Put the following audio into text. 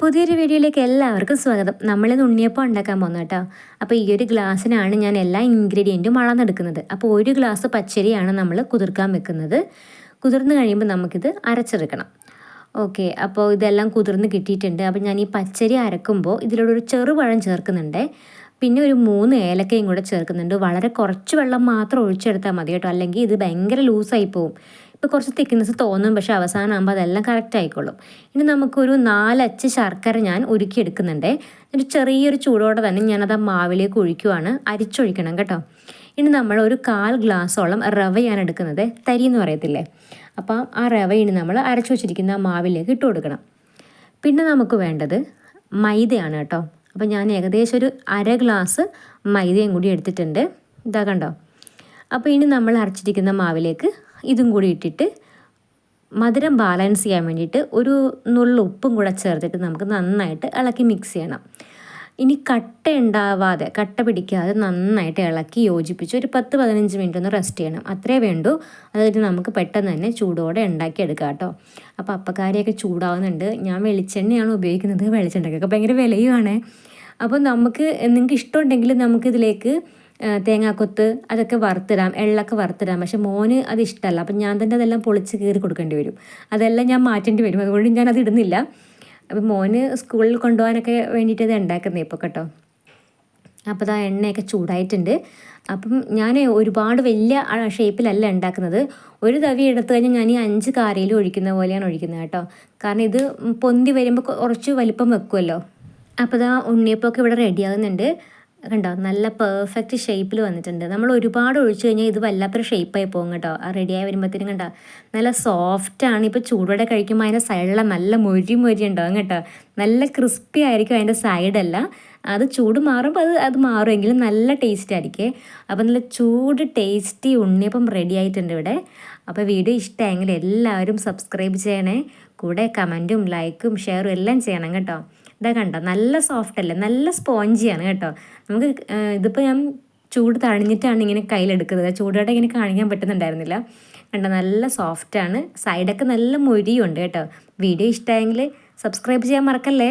പുതിയൊരു വീഡിയോയിലേക്ക് എല്ലാവർക്കും സ്വാഗതം. നമ്മളിന്ന് ഉണ്ണിയപ്പം ഉണ്ടാക്കാൻ പോകുന്നത് കേട്ടോ. അപ്പോൾ ഈ ഒരു ഗ്ലാസ്സിനാണ് ഞാൻ എല്ലാ ഇൻഗ്രീഡിയന്റും അളന്നെടുക്കുന്നത്. അപ്പോൾ ഒരു ഗ്ലാസ് പച്ചരിയാണ് നമ്മൾ കുതിർക്കാൻ വെക്കുന്നത്. കുതിർന്ന് കഴിയുമ്പോൾ നമുക്കിത് അരച്ചെടുക്കണം. ഓക്കെ അപ്പോൾ ഇതെല്ലാം കുതിർന്ന് കിട്ടിയിട്ടുണ്ട്. അപ്പോൾ ഞാൻ ഈ പച്ചരി അരക്കുമ്പോൾ ഇതിലൂടെ ഒരു ചെറുപഴം ചേർക്കുന്നുണ്ട്. പിന്നെ ഒരു മൂന്ന് ഏലക്കയും കൂടെ ചേർക്കുന്നുണ്ട്. വളരെ കുറച്ച് വെള്ളം മാത്രം ഒഴിച്ചെടുത്താൽ മതി കേട്ടോ. അല്ലെങ്കിൽ ഇത് ഭയങ്കര ലൂസായി പോവും. ഇപ്പോൾ കുറച്ച് തിക്നെസ് തോന്നും പക്ഷേ അവസാനമാകുമ്പോൾ അതെല്ലാം കറക്റ്റ് ആയിക്കോളും. ഇനി നമുക്കൊരു നാലച്ച് ശർക്കര ഞാൻ ഉരുക്കിയെടുക്കുന്നുണ്ട്. ഒരു ചെറിയൊരു ചൂടോടെ തന്നെ ഞാനത് ആ മാവിലേക്ക് ഒഴിക്കുവാണ്. അരിച്ചൊഴിക്കണം കേട്ടോ. ഇനി നമ്മൾ ഒരു കാൽ ഗ്ലാസ്സോളം റവയാണ് എടുക്കുന്നത്. തരി എന്ന് പറയത്തില്ലേ? അപ്പോൾ ആ റവ ഇനി നമ്മൾ അരച്ചു വെച്ചിരിക്കുന്ന ആ മാവിലേക്ക് ഇട്ട് കൊടുക്കണം പിന്നെ നമുക്ക് വേണ്ടത് മൈദയാണ് കേട്ടോ. അപ്പോൾ ഞാൻ ഏകദേശം ഒരു അര ഗ്ലാസ് മൈദയും കൂടി എടുത്തിട്ടുണ്ട്. ഇതാ കണ്ടോ? അപ്പോൾ ഇനി നമ്മൾ അരച്ചിരിക്കുന്ന മാവിലേക്ക് ഇതും കൂടി ഇട്ടിട്ട് മധുരം ബാലൻസ് ചെയ്യാൻ വേണ്ടിയിട്ട് ഒരു നുള്ള ഉപ്പും കൂടെ ചേർത്തിട്ട് നമുക്ക് നന്നായിട്ട് ഇളക്കി മിക്സ് ചെയ്യണം. ഇനി കട്ട ഉണ്ടാവാതെ കട്ട പിടിക്കാതെ നന്നായിട്ട് ഇളക്കി യോജിപ്പിച്ച് ഒരു പത്ത് പതിനഞ്ച് മിനിറ്റ് ഒന്ന് റെസ്റ്റ് ചെയ്യണം. അത്രേ വേണ്ടൂ. അതായത് നമുക്ക് പെട്ടെന്ന് തന്നെ ചൂടോടെ ഉണ്ടാക്കിയെടുക്കാം കേട്ടോ. അപ്പോൾ അപ്പക്കാരിയൊക്കെ ചൂടാവുന്നുണ്ട്. ഞാൻ വെളിച്ചെണ്ണയാണ് ഉപയോഗിക്കുന്നത്. വെളിച്ചെണ്ണയ്ക്കൊക്കെ ഭയങ്കര വിലയുമാണ്. അപ്പോൾ നമുക്ക് നിങ്ങൾക്ക് ഇഷ്ടമുണ്ടെങ്കിൽ നമുക്കിതിലേക്ക് തേങ്ങാക്കൊത്ത് അതൊക്കെ വറുത്തിടാം. എള്ളൊക്കെ വറുത്തിടാം. പക്ഷെ മോന് അത് ഇഷ്ടമല്ല അപ്പം ഞാൻ തന്നെ അതെല്ലാം പൊളിച്ച് കീറി കൊടുക്കേണ്ടി വരും. അതെല്ലാം ഞാൻ മാറ്റേണ്ടി വരും. അതുകൊണ്ട് ഞാൻ അത് ഇടുന്നില്ല. അപ്പം മോന് സ്കൂളിൽ കൊണ്ടുപോകാനൊക്കെ വേണ്ടിയിട്ട് ഇത് ഉണ്ടാക്കുന്നത് ഇപ്പോൾ കേട്ടോ. അപ്പോൾ ആ എണ്ണയൊക്കെ ചൂടായിട്ടുണ്ട്. അപ്പം ഞാൻ ഒരുപാട് വലിയ ഷേപ്പിലല്ല ഉണ്ടാക്കുന്നത്. ഒരു തവി എടുത്തു കഴിഞ്ഞാൽ ഞാൻ ഈ അഞ്ച് കാരയിൽ ഒഴിക്കുന്ന പോലെയാണ് ഒഴിക്കുന്നത് കേട്ടോ. കാരണം ഇത് പൊന്തി വരുമ്പോൾ കുറച്ച് വലിപ്പം വെക്കുമല്ലോ അപ്പോൾ ഇതാ ഉണ്ണിയപ്പമൊക്കെ ഇവിടെ റെഡിയാകുന്നുണ്ട് കണ്ടോ? നല്ല പെർഫെക്റ്റ് ഷേപ്പിൽ വന്നിട്ടുണ്ട്. നമ്മൾ ഒരുപാട് ഒഴിച്ചു കഴിഞ്ഞാൽ ഇത് വല്ലാത്തൊരു ഷേപ്പായി പോകും കേട്ടോ. ആ റെഡിയായി വരുമ്പോഴത്തേനും കണ്ടോ? നല്ല സോഫ്റ്റ് സോഫ്റ്റാണ് ഇപ്പോൾ ചൂടോടെ കഴിക്കുമ്പോൾ അതിന്റെ സൈഡിലെ നല്ല മൊഴി മൊഴി ഉണ്ടാവും കേട്ടോ നല്ല ക്രിസ്പി ആയിരിക്കും അതിന്റെ സൈഡല്ല അത് ചൂട് മാറുമ്പോൾ അത് അത് മാറുമെങ്കിലും നല്ല ടേസ്റ്റ് ആയിരിക്കും. അപ്പോൾ നല്ല ചൂട് ടേസ്റ്റി ഉണ്ണിയപ്പം റെഡി ആയിട്ടുണ്ട് ഇവിടെ. അപ്പോൾ വീഡിയോ ഇഷ്ടമായെങ്കിൽ എല്ലാവരും സബ്സ്ക്രൈബ് ചെയ്യണേ. കൂടെ കമന്റും ലൈക്കും ഷെയറും എല്ലാം ചെയ്യണം കേട്ടോ. ഇതാ കണ്ടോ നല്ല സോഫ്റ്റ് അല്ലേ? നല്ല സ്പോഞ്ചിയാണ് കേട്ടോ. നമുക്ക് ഇതിപ്പോൾ ഞാൻ ചൂട് തണിഞ്ഞിട്ടാണ് ഇങ്ങനെ കയ്യിലെടുക്കുന്നത്. ചൂടോടെ ഇങ്ങനെ കാണിക്കാൻ പറ്റുന്നുണ്ടായിരുന്നില്ല. കണ്ടോ നല്ല സോഫ്റ്റാണ് സൈഡൊക്കെ നല്ല മൊരിയുണ്ട് കേട്ടോ. വീഡിയോ ഇഷ്ടമായെങ്കിൽ സബ്സ്ക്രൈബ് ചെയ്യാൻ മറക്കല്ലേ?